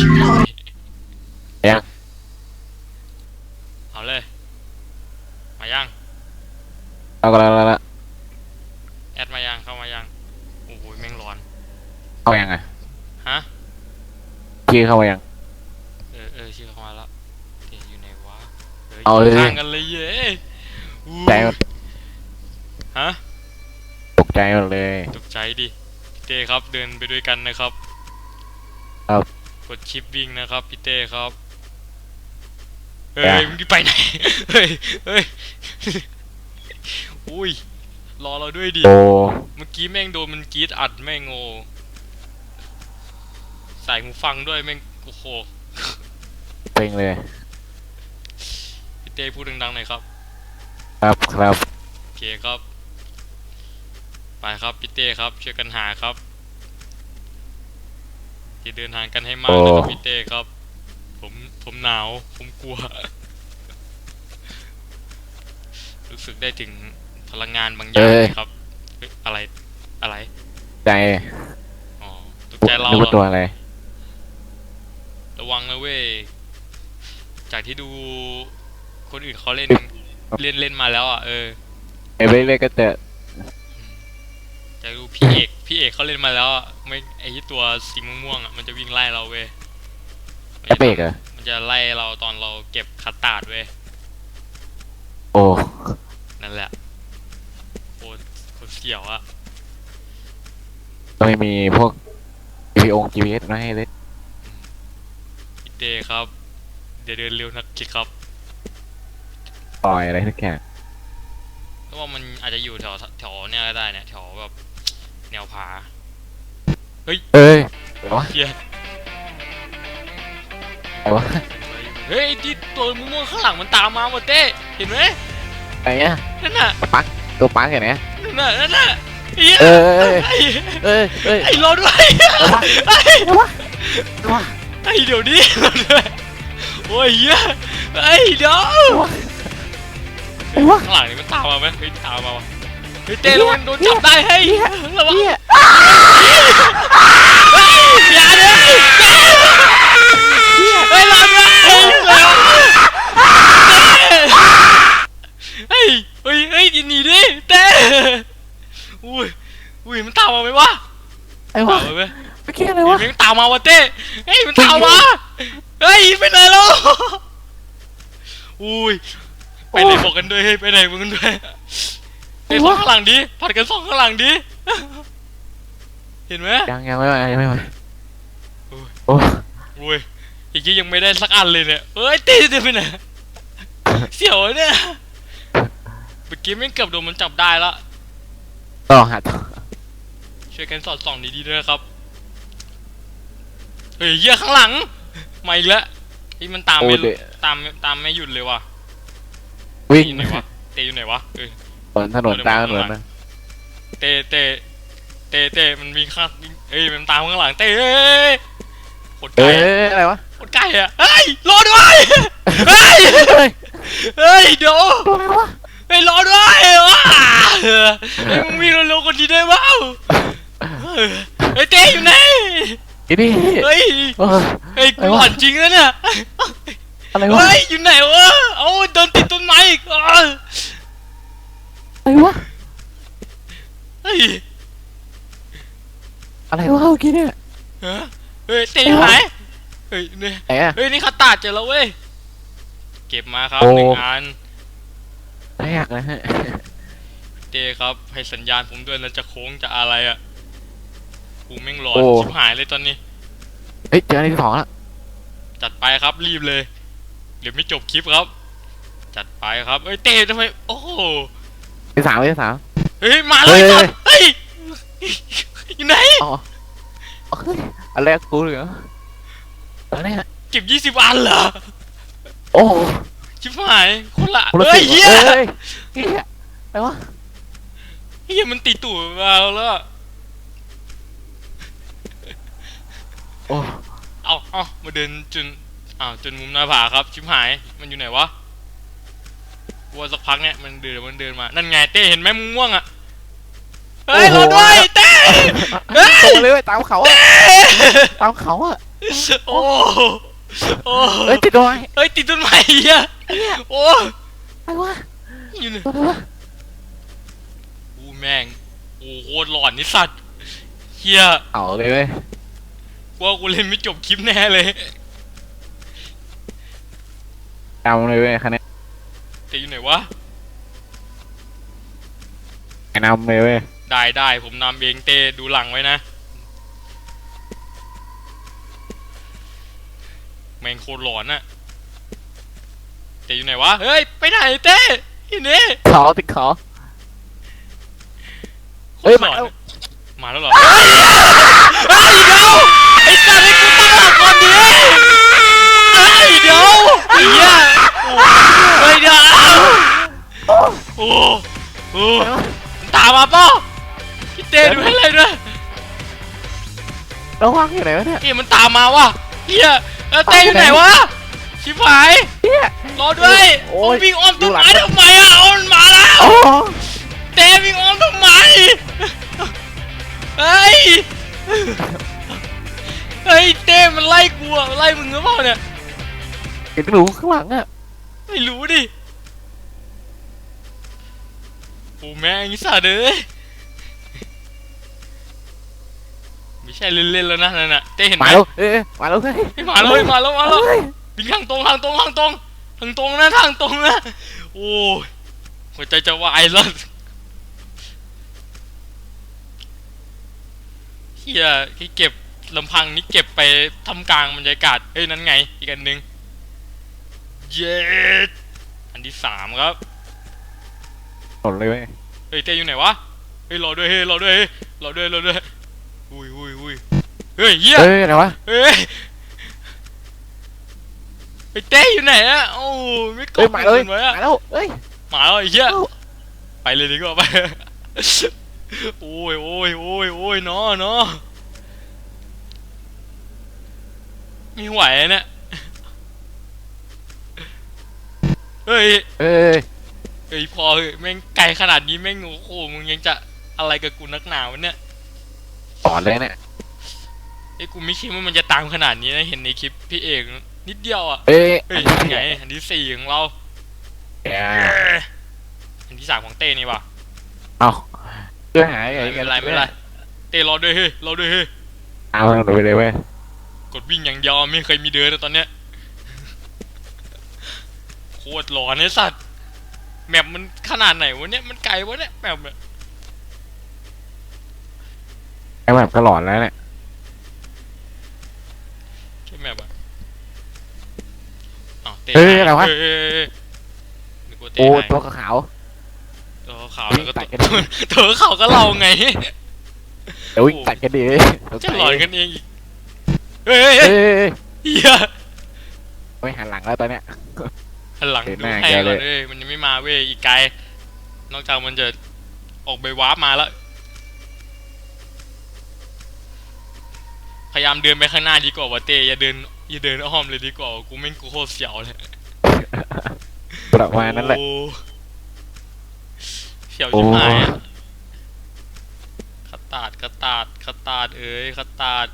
ชิบหายยัง เอาเลย มายัง เอากันแล้วละแอดมายัง เข้ามายัง โอ้โหแม่งร้อนเข้ายังไงฮะ ชื่อเข้ามายัง เออเออชื่อเข้ามาแล้วเดี๋ยวอยู่ไหนวะเอาเลย ข้างกันเลยเย้อู้ใจหมดฮะ ตกใจหมดเลย ตกใจดิพี่เต้ครับเดินไปด้วยกันนะครับครับ กดชิปวิ่งนะครับพี่เต้ครับเฮ้จ้ะยมึงไปไหนเฮ้ยเฮ้ยอุ้ยรอเราด้วยดิโอ้เมื่อกี้แม่งโดนมันกรีดอัดแม่งโง่ใส่หูฟังด้วยแม่งโอ้โหเป่งเลยพี่เต้พูดดังๆหน่อยครับ ครับครับโอเคครับ ไปครับพี่เต้ครับช่วยกันหาครับ จะเดินทางกันให้มากนะครับพี่เต้ครับ ผมผมหนาวผมกลัว รู้สึกได้ถึงพลังงานบางอย่างนะครับเฮ้ยอะไรอะไร ใจอ๋อตกใจเรานึกเหรว่าตัวออะไร ระวังนะเว้ยจากที่ดูคนอื่นเขาเล่นเล่นเล่นมาแล้วอะเออไอ้ไปเรื่อยก็เจอจะดูพี่เอก พี่เอกเขาเล่นมาแล้วอะไม่ไอที่ตัวสีม่วงๆอะมันจะวิ่งไล่เราเว้ยมันไอ้จะเบรกเหรอมันจะไล่เราตอนเราเก็บคัตตาร์ดเว้ยโอ้นั่นแหละโคตรโคตรเสียวอะต้องมีพวก GPS GPS มาให้เลยพี่เต้ครับ เดี๋ยวเดินเร็วนักคิดครับปล่อยอะไรทุกอย่างเพราะว่ามันอาจจะอยู่แถวแถวเนี่ยก็ได้เนี่ยแถวแบบ แนวผาเอ้ยอะไรวะเฮียอะไรวะเฮ้ยที่ตัวม่วงๆข้างหลังมันตามมาหมดเต้เห็นไหมไอ้เนี้ยนั่นน่ะปักตัวปักเห็นไหมนั่นน่ะนั่นน่ะเฮียเออเออไอ้เอ้ยเอ้ยไอ้รอด้วยอะไรวะไอ้อะไรวะอะไรวะไอ้เดี๋ยวนี้โอ้ยเหี้ยไอ้เดี๋ยวไอ้วะข้างหลังนี่มันตามมาไหมเฮ้ยตามมาวะเฮ้ยเต้ระวังโดนจับได้เฮ้ยระวังเหี้ยเฮ้ยอย่าเลยเฮ้ยรอด้วยเฮ้ยเฮ้ยเฮ้ยเฮ้ยอย่าหนีดิเต้อุ้ยอุ้ยมันตามมาไหมวะไอ้วะตามมาไหมเมื่อกี้อะไรเฮ้วะยมันตามมาวะเต้เฮ้ยมันตามมาเฮ้ยไปไหนแล้วอุ้ยไปไหนบอกกันด้วยเฮ้ยไปไหนบอกกันด้วย เฮ้ยสองข้างหลังดิผัดกันสองข้างหลังดิเห็นไหมยังยังไม่มายังไม่มาโอ้ยโอ้อุ้ยอีกทียังไม่ได้สักอันเลยเนี่ยเอ้ยตีตีไปไหนเสียวเนี่ยเมื่อกี้ไม่งเกือบโดนมันจับได้ละต่อหาต่อช่วยกันสอดส่องดีๆด้วยนะครับเฮ้ยเหี้ยข้างหลังมาอีกแล้วไอ้ยมันตามโอ้ไม่เดะตามตามไม่หยุดเลยว่ะวิ่งอยู่ไหนวะเตอยู่ไหนวะเอ้ยบ นถนนตามถนนนะเตเตเตเตมันมีข้างเอ้ยมันตามข้างหลังเตเอ้ยโคตรไกลเอ้ยอะอะไรวะโคตรไกลอะเฮ้ยรอด้วยเฮ้ยเฮ้ยเฮ้ยเดี๋ยวตัวอะไรวะเฮ้ยรอด้วยว้าเฮ้ยมึงวิ่งเร็วๆคนดีได้เปล่าเฮ้ยเตอยู่ไหนอีนี่เฮ้ยเออเฮ้ยอะไรกูวะหวั่นจริงนะเนี่ยอะไรวะเฮ้ยอยู่ไหนวะเอ้าโดนติดต้นไม้อีกอ้า วอะไรวะ เฮ้ยอะไรวะเมื่อกี้เนี่ย ฮะเฮ้ยเตะหายเฮ้ยเนี่ยไหนอะ เฮ้ยนี่คาตาดเจอแล้วเว้ย เก็บมาครับโอ้ หนึ่งอันแรกนะฮะเต้ครับ ให้สัญญาณผมด้วยนะจะโค้งจะอะไรอะกูแม่งหลอนโอ้ ชิบหายเลยตอนนี้ เฮ้ยเจออันที่สองแล้วจัดไปครับรีบเลย เดี๋ยวไม่จบคลิปครับ จัดไปครับ เอ้ยเต้ทำไม โอ้โห ที่สามที่สามเฮ้ยมาเลยเฮ้ยครับเฮ้ยอยู่ไหนอ๋อเฮ้ยอันแรกกูเลยเหรออันเนี้ยเก็บยี่สิบอันเหรอ โอ้ชิบหายคนละคนละเฮ้ยสิบเฮียเฮ้ยเฮียอะไรวะเฮียมันตีตู่มาแล้วอะโอ้เอาเอามาเดินจนอ้าวจนมุมหน้าผาครับ ชิบหาย มันอยู่ไหนวะ วัวสักพักเนี่ยมันเดินมันเดินมา นั่นไงเต้เห็นไหมมึงม่วงอะ เฮ้ยรอด้วยเต้เฮ้ยตรงเลยเว้ยตามเขาอะตามเขาอะโอ้โอ้เอ้ยติดด้วยเฮ้ยติดต้นไม้เฮียโอ้อะไรวะอยู่เนี่ยตัวอะไรวะกูแม่งโอ้โคตรหลอนนี่สัตว์เฮียเอาเลยเว้ยกูว่ากูเล่นไม่จบคลิปแน่เลยจำเลยเว้ยคันนี้แต่อยู่ไหนวะ แนะนำเลยเว้ยได้ได้ผมนำเองเต้ดูหลังไว้นะ แม่งโคตรหลอนอะเต้อยู่ไหนวะ เฮ้ย ไปไหนเต้อยู่นี่ขอติดขอเฮ้ยโคตรหลอนมาแล้วมาแล้วเหรอเฮ้ยเดี๋ยวไอ้สัตว์ให้กูตั้งหลักก่อนดิเฮ้ยเดี๋ยวไอ้เหี้ยโอ้เฮ้ยเดี๋ยว โอ้โอ้มันตามมาเปล่าพี่เต้ดูให้เลยด้วยระวังอยู่ไหนวะเนี่ยเฮ้ยมันตามมาวะเฮียแล้วเต้อยู่ไหนวะชิบหายเฮียรอด้วยโอ้ยวิ่งอ้อมต้นไม้ดูหลังทำไมอะเอามันมาแล้วโอ้เต้วิ่งอ้อมทำไมเฮ้ยเฮ้ยเต้มันไล่กูอะไล่มึงหรือเปล่าเนี่ยเห็นหนูข้างหลังอะไม่รู้ดิ โอ้แม่งสัตว์เอ้ยไม่ใช่เล่นๆแล้วนะนั่นน่ะเต้เห็นไหมมาแล้วเอ้ยมาแล้วเฮ้ยเฮ้ยมาแล้วเฮ้ยมาแล้วมาแล้วเฮ้ยวิ่งทางตรงทางตรงทางตรงทางตรงนะทางตรงนะโอ้ยหัวใจจะวายแล้วเฮียที่เก็บลำพังนี่เก็บไปทำกลางบรรยากาศเอ้ยนั่นไงอีกอันหนึ่งเย็ดอันที่สามครับ หล่นเลยเว้ยเฮ้ยเต้อยู่ไหนวะ เฮ้ยรอด้วยเฮ้ยรอด้วยเฮ้ยรอด้วยรอด้วย อุ้ยอุ้ยอุ้ยเฮ้ยเฮียเฮ้ยอะไรวะ เฮ้ยไปเต้อยู่ไหนอะโอ้ไม่กเฮ้ยดมาเลยไว้อะมาแล้วเฮ้ยมาแล้วไอ้เหี้ยเอ้าไปเลยดีกว่าไปโอ้ยโอ้ยโอ้ยโอ้ยเนาะเนาะไม่ไหวเนี่ยเฮ้ยเอ้ย เฮ้ยพอเฮ้ยแม่งไกลขนาดนี้แม่งโอ้โหมึงยังจะอะไรกับกูนักหนาวะเนี่ยสอนเลยเนี่ยไอ้ยกูไม่คิดว่ามันจะตามขนาดนี้นะเห็นในคลิปพี่เอกนิดเดียวอะเอ้ยเฮ้ยยังไงอันที่สี่ของเราแกอันที่สามของเต้นี่ว่ะเอาเพื่อหายไม่เป็นไรไม่เป็นไรเต้รอด้วยเฮ้ยรอด้วยเฮ้ยเอาหนูไปเลยเว้ยกดวิ่งอย่างเดียวไม่เคยมีเดินนะตอนเนี้ยโคตรหลอนไอ้สัตว์ แมปมันขนาดไหนวะเนี่ยมันไกลวะเนี่ยแมปเนี่ยไอ้แบบก็หลอนแล้วเนี่ยใช่แมปอะอ้าวเต้เฮ้ยอะไรวะ เฮ้ยเฮ้ยเฮ้ยนึกว่าเต้โอ้หายตัวขาวตัวขาวแล้วก็ตัดกันตัวตัวขาวก็เราไงเดี๋ยววิ่งตัดกันดิจะหลอนกันเองอีกเฮ้ยเฮ้ยเฮ้เฮ้ยยเฮียไม่หันหลังแล้วตอนเนี้ย หันหลังเห็นดูหน้าให้แกก่เลอยนเว้ยมันยังไม่มาเว้ยอีกไกล นอกจากมันจะออกไปวาร์ปมาแล้ว พยายามเดินไปข้างหน้าดีกว่าวะเต้อย่าเดินอย่าเดินอ้อมเลยดีกว่ากูแม่งกูโคตรเสียวเลยประมาณนั้นแหละโอ้เสียวชิบหายอะคัตตาดคัตตาดคัตตาดเอ้ยคัตตาด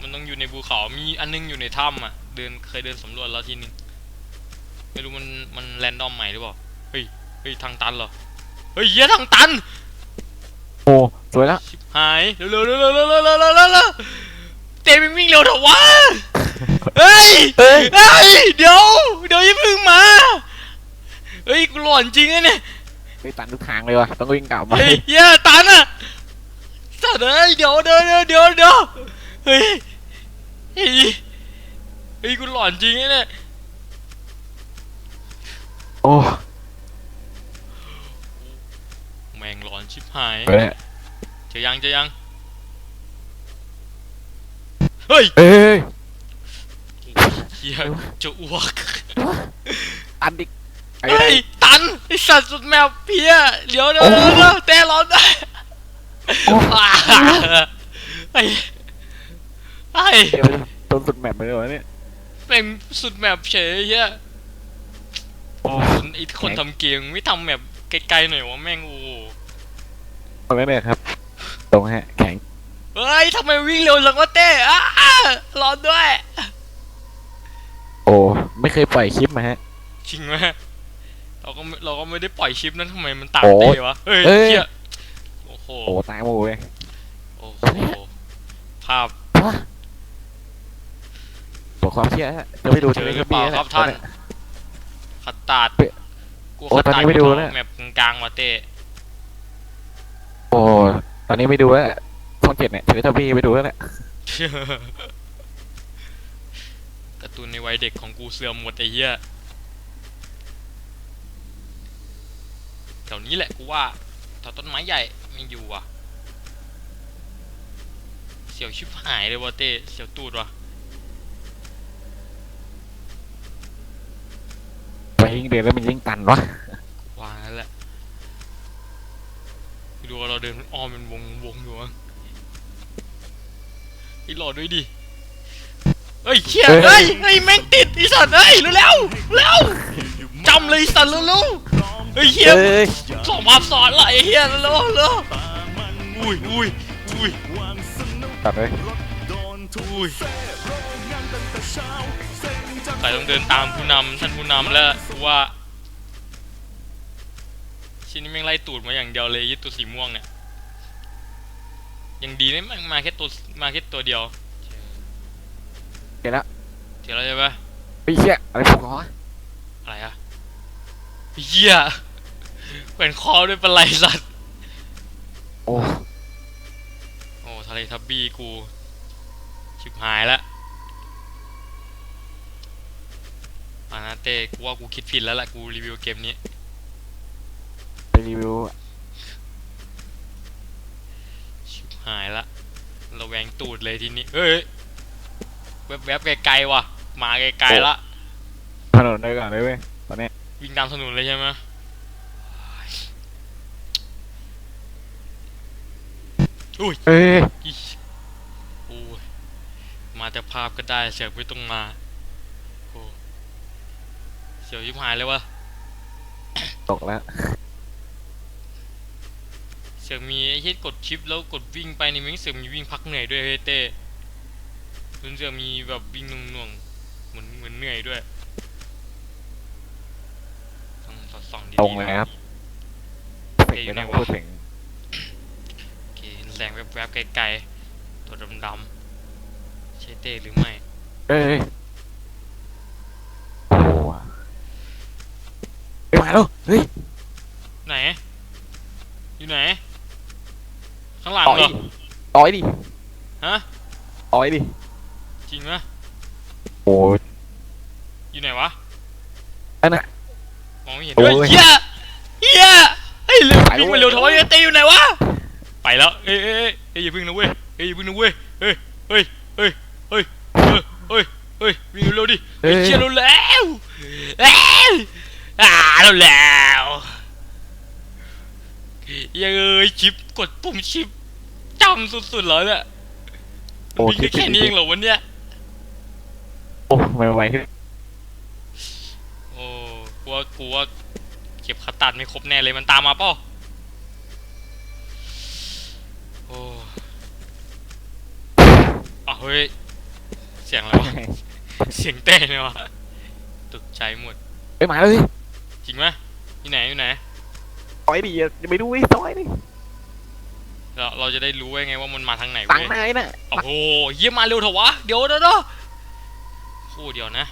มันต้องอยู่ในภูเขา มีอันนึงอยู่ในถ้ำอะ เดินเคยเดินสำรวจแล้วทีนึง ไม่รู้มันมันแรนดอมใหม่หรือเปล่า เฮ้ย เฮ้ยทางตันเหรอ เฮ้ยเหี้ยทางตัน โอ้สวยแล้วชิบหายเร็วเร็วเร็วเร็วเร็วเร็วเร็วเร็วเร็วเร็วเตะวิ่งวิ่งเร็วเถอะวะเฮ้ยเฮ้ยเฮ้ยเดี๋ยวเดี๋ยวอย่าเพิ่งมาเฮ้ยกูหลอนจริงอะเนี่ยไปตันทุกทางเลยว่ะต้องวิ่งกลับมาเฮ้ยเหี้ยตันอะสัตว์เอ้ยเดี๋ยวเดี๋ยวเดี๋ยวเดี๋ยวเดี๋ยวเฮ้ยเฮ้ยเฮ้ยกูหลอนจริงอะเนี่ย โอ้แม่งหลอนชิบหายเฮ้ยเจอยังเจอยัง เฮ้ยเอ้ยเฮียจะอ้วกตันดิไปไหนเฮ้ย ตันไอสัตว์สุดแมวเพี้ยเดี๋ยวเดี๋ยวโอ้เดี๋ยวเดี๋ยวเต้ร้อนได้โอ้อ่าไอ้ไอ้เดี๋ยวต้นสุดแมปไปเลยวะเนี่ยเป็นสุดแมปเฉยเฮีย โอ้ไอคนทำเกมไม่ทำแมปไกลๆหน่อยวะแม่งโอ้ตรงนั้นเนี่ยครับ ตรงฮะ แข็ง เฮ้ยทำไมวิ่งเร็วจังวะเต้อ้ารอด้วย โอ้ไม่เคยปล่อยคลิปมาฮะ จริงไหมเราก็ไม่เราก็ไม่ได้ปล่อยชิปนั้นทำไมมันตามโอ้เต้วะเฮ้ยเอ้ยเหี้ยโอ้โหโอ้ตายหมูเลยโอ้โหภาพบอกความเชื่อฮะจะไม่ดูเจอจะไม่หรือเปล่าครับท่าน คัตตาร์ดเฮ้ยกูโอ้คัตตอนตานี้ร์ดไม่ดูกูแล้วแมปกลางๆว่ะเต้โอ้ตอนนี้ไม่ดูแล้วช่องเจ็ดเนี่ยเทเลทบี้ไปดูแล้วแหละการ์ตูนในวัยเด็กของกูเสื่อมหมดไอ้เหี้ยแถวนี้แหละกูว่าแถวต้นไม้ใหญ่ไม่อยู่ว่ะ เสียวชิบหายเลยวะเต้เสียวตูดว่ะ ไป ยิ่งเดินแล้วมันยิ่งตันวะวางนั่นแหละไปดูว่าเราเดินอ้อมเป็นวงวงอยู่มั้งไอ้หลอดด้วยดิเฮ้ยเชี่ยเฮ้ยเฮ้ยแม่งติดไอ้สัตว์เฮ้ยเร็วๆเร็วจำเลยไอ้สัตว์เร็วๆเฮ้ยเฮียเอ้ยสองภาพซ้อนละไอ้เฮียเร็วๆเร็วอุ้ยอุ้ยอุ้ยตัดเลยอุ้ยใครต้องเดินตามผู้นำท่านผู้นำแล้วกู ว่า ชิ้นนี้แม่งไล่ตูดมาอย่างเดียวเลยยี่ตัวสีม่วงเนี่ยยังดีนะแม่งมาแค่ตัวมาแค่ตัวเดียวเห็นแล้วเดี๋ยวเราจะปะไอ้เชี่ยอะไรพวกเขาวะอะไรอะเหี้ยแขวนคอด้วยปลาไหลสัตว์โอ้โอ้ทะเลทับบี้กู ชิบหายละอานา เต้กูว่ากูคิดผิดแล้วล่ะกูรีวิวเกมนี้ ไปรีวิวชิบหายละระแวงตูดเลยทีนี้เฮ้ยแวบๆไกลๆว่ะ มาไกลๆละถนนเลยก่อนเลยเว้ยตอนเนี้ยวิ่งตามถนนเลยใช่ไหมอุ้ยเอ้ยอิ๊ยโอ้ยมาแต่ภาพก็ได้เสียงไม่ต้องมาโอ้ เสียวยิบหายเลยวะตกแล้วเสียงมีไอ้เฮ็ดกดชิปแล้วกดวิ่งไปในมิงเสียงมีวิ่งพักเหนื่อยด้วยเฮ้ยเต้มันเสียงมีแบบวิ่งหน่วงๆเหมือนเหมือนเหนื่อยด้วยต้องสอดส่องดีๆตรงเลยครับเต้อยู่ไหนไม่วะต้องพูดถึงโอเคเห็นแสงแวบๆไกลๆตัวดำๆใช่เต้หรือไม่ เอ้ยโอ้โห ไปมาแล้วเฮ้ยไหน อยู่ไหน ข้างหลังต่อยเหรอต่อยดิฮะ ต่อยดิจริงไหมโอ้ย อยู่ไหนวะอันน่ะมองไม่เห็นโอ้เฮ้ยยเฮียเฮียเฮ้ยเร็วไปวิ่งเว้ไปยเร็วทำไมเนี่ยเต้อยู่ไหนวะ ไปแล้วเอ้ยเอ้ยเอ้ยเอ้ยอย่าพึ่งนะเว้ย เอ้ยอย่าพึ่งนะเว้ยเฮ้ยเฮ้ยเฮ้ยเฮ้ยเฮ้ยเฮ้ยเฮ้ยวิ่งเร็วๆดิ เฮ้เฮ้ยยเชี่ยเร็วแล้วแล้ว อ่าเร็วแล้วเย้ยชิปกดปุ่มชิปจำสุดๆเลยเนี่ยมันวิ่งได้แค่นี้เองเหรอวันเนี้ยโอ้ไม่ไหวขึ้นโอ้กูว่ากูว่าเก็บคัตตัดไม่ครบแน่เลยมันตามมาเปล่าโอ้อ้าวเฮ้ยเสียงอะไรวะ เสียงเต้เนี่ยวะตกใจหมดไปมาเลยจ ริงไหมอยู่ไหนอยู่ไหนต่อยดิอย่าอย่าไปดูไอ้ต่อยดิเราเราจะได้รู้ไว้ไงว่ามันมาทางไหนตังเว้ยนายน่ะโอ้โหเยี่ยมมาเร็วเถอะวะเดี๋ยวเดี๋ยวเดี๋ยวโอ้เดี๋ยวนะ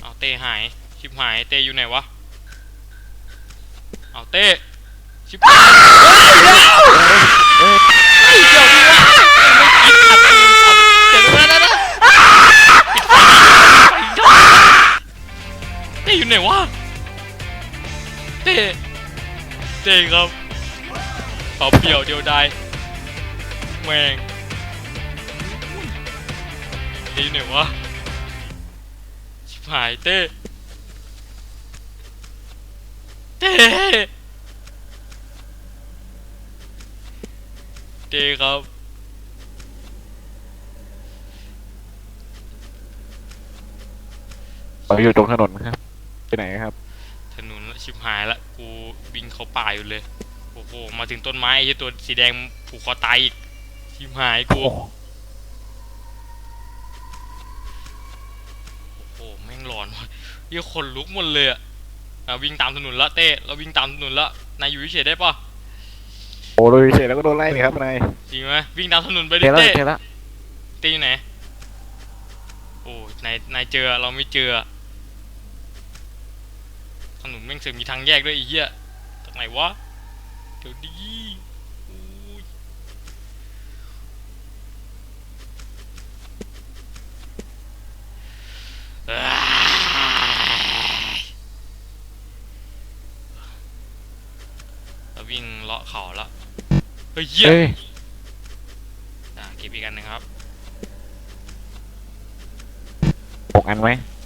เอาเต้หายชิบหายเต้อยู่ไหนวะเอาเต้ชิบหาย ไหนวะเต้เต้ครับเปล่าเปี่ยวเดียวดายแม่งเต้อยู่ไหนวะชิบหายเต้เต้เต้ครับเราอยู่ตรงถนนครับ ไปไหนครับ ถนนชิบหายละกูวิ่งเข้าป่าอยู่เลย โอ้อ้โห มาถึงต้นไม้ไอ้เหี้ยตัวสีแดงผูกคอตายอีก ชิมหายกูโอ้โอ้โห แม่งหลอนว่ะเหี้ยคนลุกหมดเลยอะอะวิ่งตามถนนละเต้เราวิ่งตามถนนละ นายอยู่เฉยๆได้ปะโหโดยเฉยแล้วก็โดนไล่นี่ครับนายจริงไหมวิ่งตามถนนไปเจดิอแล้วเต้เจอแล้วเต้อยู่ไหน โอ้ นาย นายเจอเราไม่เจอถ นนแม่งเสือกมีทางแยกด้วยไอ้เหี้ยจากไหนวะ เดี๋ยวดีอุ้ยอ้ายเราวิ่งเลาะเขาแล้วเฮ้ยเหี้ยเอ้ยอะเก็บอีกอันหนึงครับ หกอันไหมหกอันละ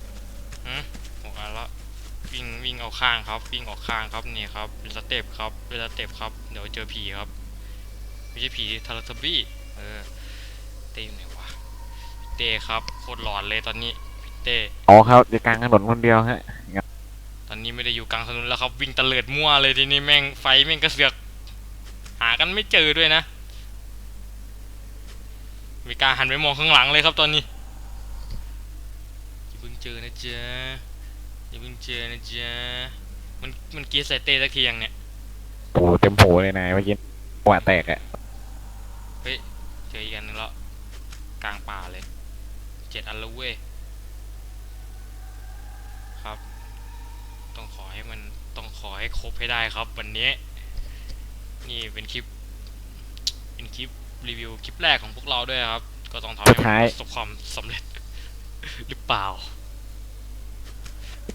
วิ่งวิ่งเอาข้างครับ วิ่งออกข้างครับนี่ครับเป็นสเต็ปครับเป็นสเต็ปครับเดี๋ยวเจอผีครับไม่ใช่ผีทาราทบี้เออเต้อยู่ไหนวะเต้ครับโคตรหลอนเลยตอนนี้พี่เต้อ๋อครับอยู่กลางถนนคนเดียวฮะตอนนี้ไม่ได้อยู่กลางถนนแล้วครับ วิ่งตะเลิดมั่วเลยทีนี้แม่งไฟแม่งกระเสือก หากันไม่เจอด้วยนะมีการหันไปมองข้างหลังเลยครับตอนนี้อย่าเพิ่งเจอนะจ๊ะ อย่าเพิ่งเจอนะจ๊ะมันมันกรีดใส่เต้สักทียังเนี่ยโอ้โหเต็มโผเลยนายเมื่อกี้หัวแตกอะเจออีกอันหนึงแล้วกลางป่าเลยเจ็ดอันแล้วเว้ยครับ ต้องขอให้มันต้องขอให้ครบให้ได้ครับ วันนี้ นี่เป็นคลิป เป็นคลิปรีวิวคลิปแรกของพวกเราด้วยครับ ก็ต้องทำให้มันประสบความสำเร็จหรือเปล่า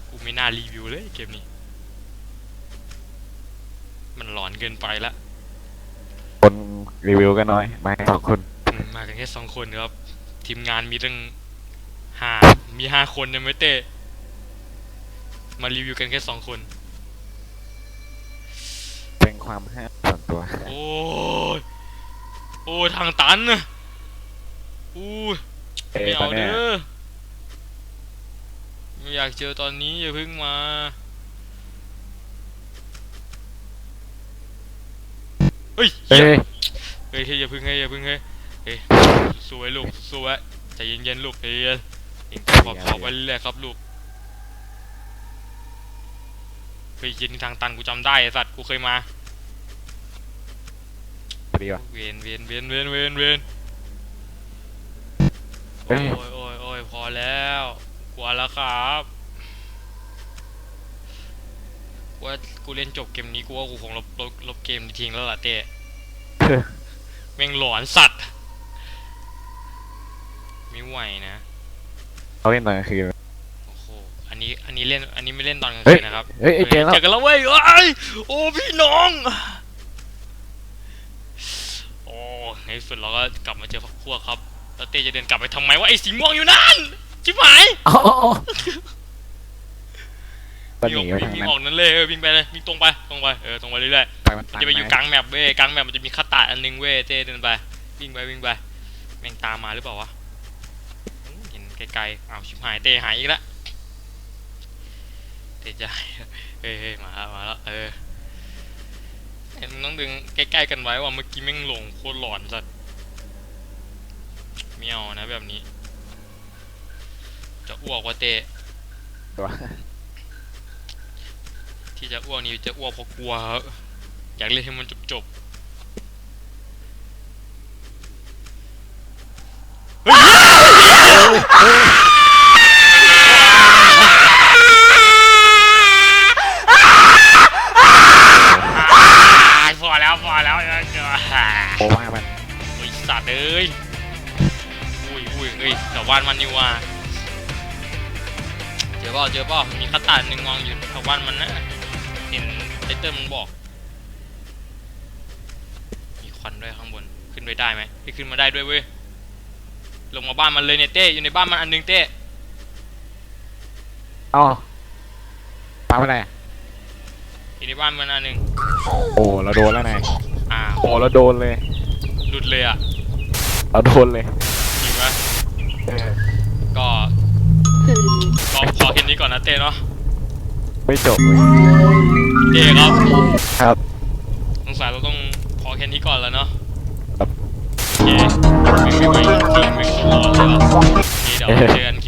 กูไม่น่ารีวิวเลยเกมนี้ มันหลอนเกินไปละคนรีวิวกันน้อยมาสองคนอืมมากันแค่สองคนครับ ทีมงานมีตั้งห้ามีห้าคนนะไม่เต้มารีวิวกันแค่สองคน เป็นความห้ามส่วนตัวโอ้ยโอ้ยทางตันนะอู้ยเอ้ยไม่ตอเอานเนี้ยเด้อไม่ อยากเจอตอนนี้อย่าเพิ่งมาเฮ้ยเอ้เหี้ยยเฮ้ยเฮ้ยอย่าเพึ่งเฮ้ยอย่าเพึ่งเฮ้ยเฮ้ยสู้ไว้ลูกสู้ไว้ใจเย็นๆลูกใจเย็นเองขอขอไปเรื่อยๆครับลูกเฮ้ยเย็นทางตันกูจำได้ไอ้สัตว์กูเคยมาพอดีว่ะเวียนเวียนเวียนเวียนเวียนเวียนเอ้โอ้ยยโอ้ยโอ้ยพอแล้วก ลัวแล้วครับกูว่ากูเล่นจบเกมนี้กูว่ากูคงลบลบลบเกมนี้ทิ้งแล้วล่ะเต้แม่งหลอนสัตว์ ไม่ไหวนะเขาเล่นตอนกลางคืนโอ้โหอันนี้อันนี้เล่นอันนี้ไม่เล่นตอนกลางเฮ้คืยนนะครับเฮ้ยเอ้ยเจอแล้วเจอกันแล้วเว้ยเอ้ยโอ้พี่น้องโอ้ในที่สุดเราก็กลับมาเจอพักพวกครับแล้วเต้จะเดินกลับไปทำไมวะไอ้สีม่วงอยู่นั่น ชิบหายอ๋ออ๋ออ๋อตอนวิ่งหอนีอกไปทางวิ่งนั้นออกนั้นเลยเออวิ่งไปเลยวิ่งตรงไปตรงไปเออตรงไปเรื่อยไปมันๆตัมันนจะไปอยู่หกลางแมปเว้ยกลางแมปมันจะมีคัตตาร์ดอันนึงเว้ยเต้เดินไปวิ่งไปวิ่งไปแม่งตามมาหรือเปล่าวะอืมเห็นไกลๆอ้าวชิบหายเต้หายอีกแล้วเต้จะหายเฮ้ยเฮ้ยมาแล้วมาแล้วเออเห็นต้องดึงใกล้ๆกันไว้ว่าเมื่อกี้แม่งหลงโคตรหลอนสัตว์ไม่เอานะแบบนี้ จะอ้วกว่าเตะที่จะอ้วกนี่จะอ้วกเพราะกลัวครับอยากเล่นให้มันจบจบเฮ้ย เจอเปล่าเจอเปล่ามีคัตตาร์ดหนึ่งมองอยู่แถวบ้านมันนะเห็นไตเติ้ลมันบอก มีควันด้วยข้างบนขึ้นไปได้ไหมพี่ขึ้นมาได้ด้วยเว้ยลงมาบ้านมันเลยเนี่ยเต้อยู่ในบ้านมันอันหนึงเต้อ๋อปาไปไหนอะอยู่ในบ้านมันอันหนึงโอ้เราโดนแล้วนายอ้าวโอ้เราโดนเลยหลุดเลยอะเราโดนเลย นี้ก่อนนะเต้เนาะไม่จบเลยเต้ครับครับต้องสัยเราต้องพอแค่นี้ก่อนแล้วเนาะครับ โอเคไม่ไม่ไม่จริงไม่ตลอดเลยว่ะโอเคเดี๋ยวเจอกันคลิป